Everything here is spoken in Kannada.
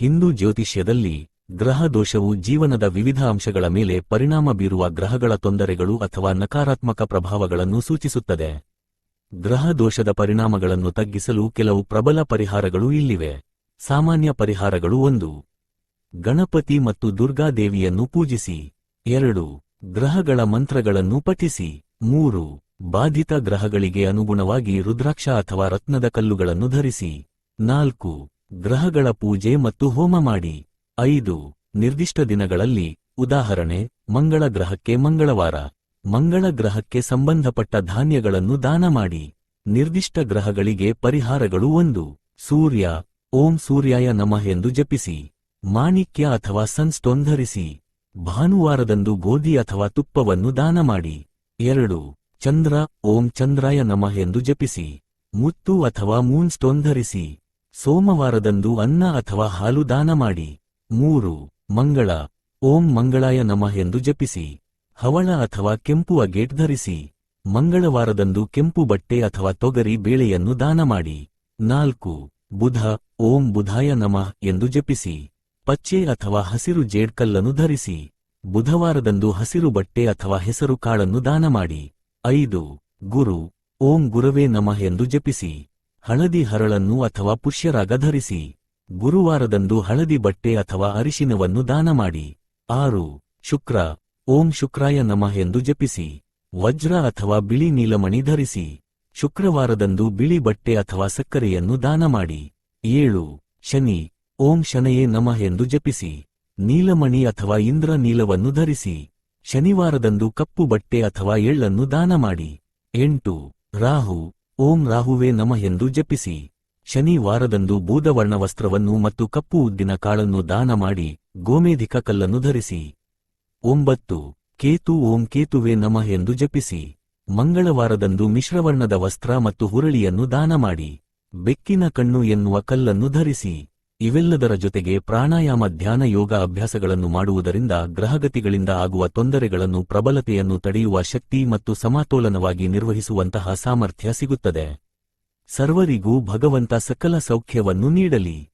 ಹಿಂದೂ ಜ್ಯೋತಿಷ್ಯದಲ್ಲಿ ಗ್ರಹ ದೋಷವು ಜೀವನದ ವಿವಿಧ ಅಂಶಗಳ ಮೇಲೆ ಪರಿಣಾಮ ಬೀರುವ ಗ್ರಹಗಳ ತೊಂದರೆಗಳು ಅಥವಾ ನಕಾರಾತ್ಮಕ ಪ್ರಭಾವಗಳನ್ನು ಸೂಚಿಸುತ್ತದೆ. ಗ್ರಹ ದೋಷದ ಪರಿಣಾಮಗಳನ್ನು ತಗ್ಗಿಸಲು ಕೆಲವು ಪ್ರಬಲ ಪರಿಹಾರಗಳು ಇಲ್ಲಿವೆ. ಸಾಮಾನ್ಯ ಪರಿಹಾರಗಳು ಒಂದು. ಗಣಪತಿ ಮತ್ತು ದುರ್ಗಾದೇವಿಯನ್ನು ಪೂಜಿಸಿ. ಎರಡು. ಗ್ರಹಗಳ ಮಂತ್ರಗಳನ್ನು ಪಠಿಸಿ. ಮೂರು. ಬಾಧಿತ ಗ್ರಹಗಳಿಗೆ ಅನುಗುಣವಾಗಿ ರುದ್ರಾಕ್ಷ ಅಥವಾ ರತ್ನದ ಕಲ್ಲುಗಳನ್ನು ಧರಿಸಿ. ನಾಲ್ಕು. ಗ್ರಹಗಳ ಪೂಜೆ ಮತ್ತು ಹೋಮ ಮಾಡಿ. ಐದು, ನಿರ್ದಿಷ್ಟ ದಿನಗಳಲ್ಲಿ, ಉದಾಹರಣೆ, ಮಂಗಳ ಗ್ರಹಕ್ಕೆ ಮಂಗಳವಾರ. ಮಂಗಳ ಗ್ರಹಕ್ಕೆ ಸಂಬಂಧಪಟ್ಟ ಧಾನ್ಯಗಳನ್ನು ದಾನ ಮಾಡಿ. ನಿರ್ದಿಷ್ಟ ಗ್ರಹಗಳಿಗೆ ಪರಿಹಾರಗಳು ಒಂದು. ಸೂರ್ಯ, ಓಂ ಸೂರ್ಯಾಯ ನಮಃ ಎಂದು ಜಪಿಸಿ. ಮಾಣಿಕ್ಯ ಅಥವಾ ಸನ್ಸ್ಟೋನ್ ಧರಿಸಿ. ಭಾನುವಾರದಂದು ಗೋಧಿ ಅಥವಾ ತುಪ್ಪವನ್ನು ದಾನ ಮಾಡಿ. ಎರಡು, ಚಂದ್ರ, ಓಂ ಚಂದ್ರಾಯ ನಮಃ ಎಂದು ಜಪಿಸಿ. ಮುತ್ತು ಅಥವಾ ಮೂನ್ಸ್ಟೋನ್ ಧರಿಸಿ. ಸೋಮವಾರದಂದು ಅನ್ನ ಅಥವಾ ಹಾಲು ದಾನ ಮಾಡಿ. ಮೂರು, ಮಂಗಳ, ಓಂ ಮಂಗಳಾಯ ನಮಃ ಎಂದು ಜಪಿಸಿ. ಹವಳ ಅಥವಾ ಕೆಂಪು ಅಗೇಟ್ ಧರಿಸಿ. ಮಂಗಳವಾರದಂದು ಕೆಂಪು ಬಟ್ಟೆ ಅಥವಾ ತೊಗರಿ ಬೇಳೆಯನ್ನು ದಾನ ಮಾಡಿ. ನಾಲ್ಕು, ಬುಧ, ಓಂ ಬುಧಾಯ ನಮಃ ಎಂದು ಜಪಿಸಿ. ಪಚ್ಚೆ ಅಥವಾ ಹಸಿರು ಜೇಡ್ಕಲ್ಲನ್ನು ಧರಿಸಿ. ಬುಧವಾರದಂದು ಹಸಿರು ಬಟ್ಟೆ ಅಥವಾ ಹೆಸರು ಕಾಳನ್ನು ದಾನ ಮಾಡಿ. ಐದು, ಗುರು, ಓಂ ಗುರವೇ ನಮಃ ಎಂದು ಜಪಿಸಿ. ಹಳದಿ ಹರಳನ್ನು ಅಥವಾ ಪುಷ್ಯರಾಗ ಧರಿಸಿ. ಗುರುವಾರದಂದು ಹಳದಿ ಬಟ್ಟೆ ಅಥವಾ ಅರಿಶಿನವನ್ನು ದಾನ ಮಾಡಿ. ಆರು, ಶುಕ್ರ, ಓಂ ಶುಕ್ರಾಯ ನಮಃ ಎಂದು ಜಪಿಸಿ. ವಜ್ರ ಅಥವಾ ಬಿಳಿ ನೀಲಮಣಿ ಧರಿಸಿ. ಶುಕ್ರವಾರದಂದು ಬಿಳಿ ಬಟ್ಟೆ ಅಥವಾ ಸಕ್ಕರೆಯನ್ನು ದಾನ ಮಾಡಿ. ಏಳು, ಶನಿ, ಓಂ ಶನಯೇ ನಮಃ ಎಂದು ಜಪಿಸಿ. ನೀಲಮಣಿ ಅಥವಾ ಇಂದ್ರ ನೀಲವನ್ನು ಧರಿಸಿ. ಶನಿವಾರದಂದು ಕಪ್ಪು ಬಟ್ಟೆ ಅಥವಾ ಎಳ್ಳನ್ನು ದಾನ ಮಾಡಿ. ಎಂಟು, ರಾಹು ಓಂ ರಾಹುವೆ ನಮಃ ಎಂದು ಜಪಿಸಿ. ಶನಿವಾರದಂದು ಬೂದವರ್ಣ ವಸ್ತ್ರವನ್ನು ಮತ್ತು ಕಪ್ಪು ಉದ್ದಿನ ಕಾಳನ್ನು ದಾನ ಮಾಡಿ ಗೋಮೇಧಿಕ ಕಲ್ಲನ್ನು ಧರಿಸಿ. ಒಂಬತ್ತು, ಕೇತು ಓಂ ಕೇತುವೆ ನಮಃ ಎಂದು ಜಪಿಸಿ. ಮಂಗಳವಾರದಂದು ಮಿಶ್ರವರ್ಣದ ವಸ್ತ್ರ ಮತ್ತು ಹುರಳಿಯನ್ನು ದಾನ ಮಾಡಿ. ಬೆಕ್ಕಿನ ಕಣ್ಣು ಎನ್ನುವ ಕಲ್ಲನ್ನು ಧರಿಸಿ. ಇವೆಲ್ಲದರ ಜೊತೆಗೆ ಪ್ರಾಣಾಯಾಮ ಧ್ಯಾನ ಯೋಗ ಅಭ್ಯಾಸಗಳನ್ನು ಮಾಡುವುದರಿಂದ ಗ್ರಹಗತಿಗಳಿಂದ ಆಗುವ ತೊಂದರೆಗಳನ್ನು ಪ್ರಬಲತೆಯನ್ನು ತಡೆಯುವ ಶಕ್ತಿ ಮತ್ತು ಸಮತೋಲನವಾಗಿ ನಿರ್ವಹಿಸುವಂತಹ ಸಾಮರ್ಥ್ಯ ಸಿಗುತ್ತದೆ. ಸರ್ವರಿಗೂ ಭಗವಂತ ಸಕಲ ಸೌಖ್ಯವನ್ನು ನೀಡಲಿ.